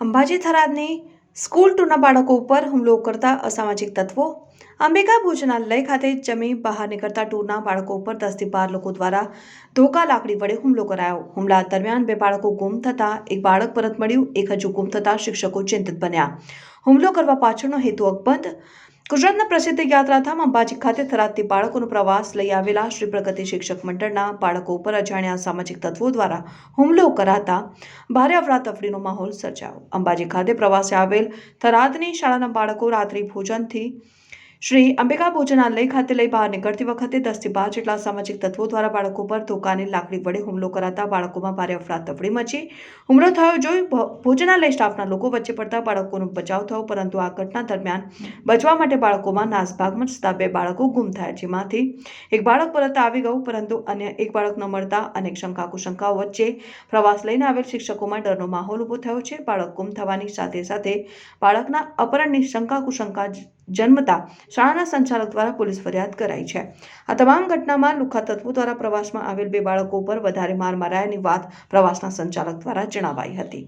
Ambaji થરાદની school ટુના બાળકો ઉપર હુમલો કરતા અસામાજિક તત્વો. અંબિકા ભોજનાલય ખાતે જમી બહાર નીકળતા ટૂરના બાળકો ઉપર દસથી બાર લોકો દ્વારા ધોકા લાકડી વડે હુમલો કરાયો. હુમલા દરમિયાન બે બાળકો ગુમ થતાં, એક બાળક પરત મળ્યું, એક હજુ ગુમ થતા શિક્ષકો ચિંતિત બન્યા. હુમલો કરવા પાછળનો હેતુ અકબંધ ગુજરાતના પ્રસિદ્ધ યાત્રાધામ અંબાજી ખાતે થરાદથી બાળકોનો પ્રવાસ લઈ આવેલા શ્રી પ્રગતિ શિક્ષક મંડળના બાળકો ઉપર અજાણ્યા સામાજિક તત્વો દ્વારા હુમલો કરાતા ભારે અફરાતફરીનો માહોલ સર્જાયો. અંબાજી ખાતે પ્રવાસે આવેલ થરાદની શાળાના બાળકો રાત્રિ ભોજનથી શ્રી અંબિકા ભોજનાલય ખાતે લઈ બહાર નીકળતી વખતે દસથી બાર જેટલા સામાજિક તત્વો દ્વારા બાળકો પર ધોકાની લાકડી વડે હુમલો કરાતા બાળકોમાં ભારે અફડાતફડી મચી. હુમલો થયો જોઈ ભોજનાલય સ્ટાફના લોકો વચ્ચે પડતા બાળકોનો બચાવ થયો, પરંતુ આ ઘટના દરમિયાન બચવા માટે બાળકોમાં નાસભાગ મચતા બે બાળકો ગુમ થયા, જેમાંથી એક બાળક પરત આવી ગયું, પરંતુ અન્ય એક બાળક ન મળતા અનેક શંકા કુશંકાઓ વચ્ચે પ્રવાસ લઈને આવેલ શિક્ષકોમાં ડરનો માહોલ ઊભો થયો છે. બાળક ગુમ થવાની સાથે સાથે બાળકના અપહરણની શંકા કુશંકા જન્મતા શાળાના સંચાલક દ્વારા પોલીસ ફરિયાદ કરાઈ છે. આ તમામ ઘટનામાં લુખા તત્વો દ્વારા પ્રવાસમાં આવેલ બે બાળકો પર વધારે માર મારાયાની વાત પ્રવાસના સંચાલક દ્વારા જણાવાઈ હતી.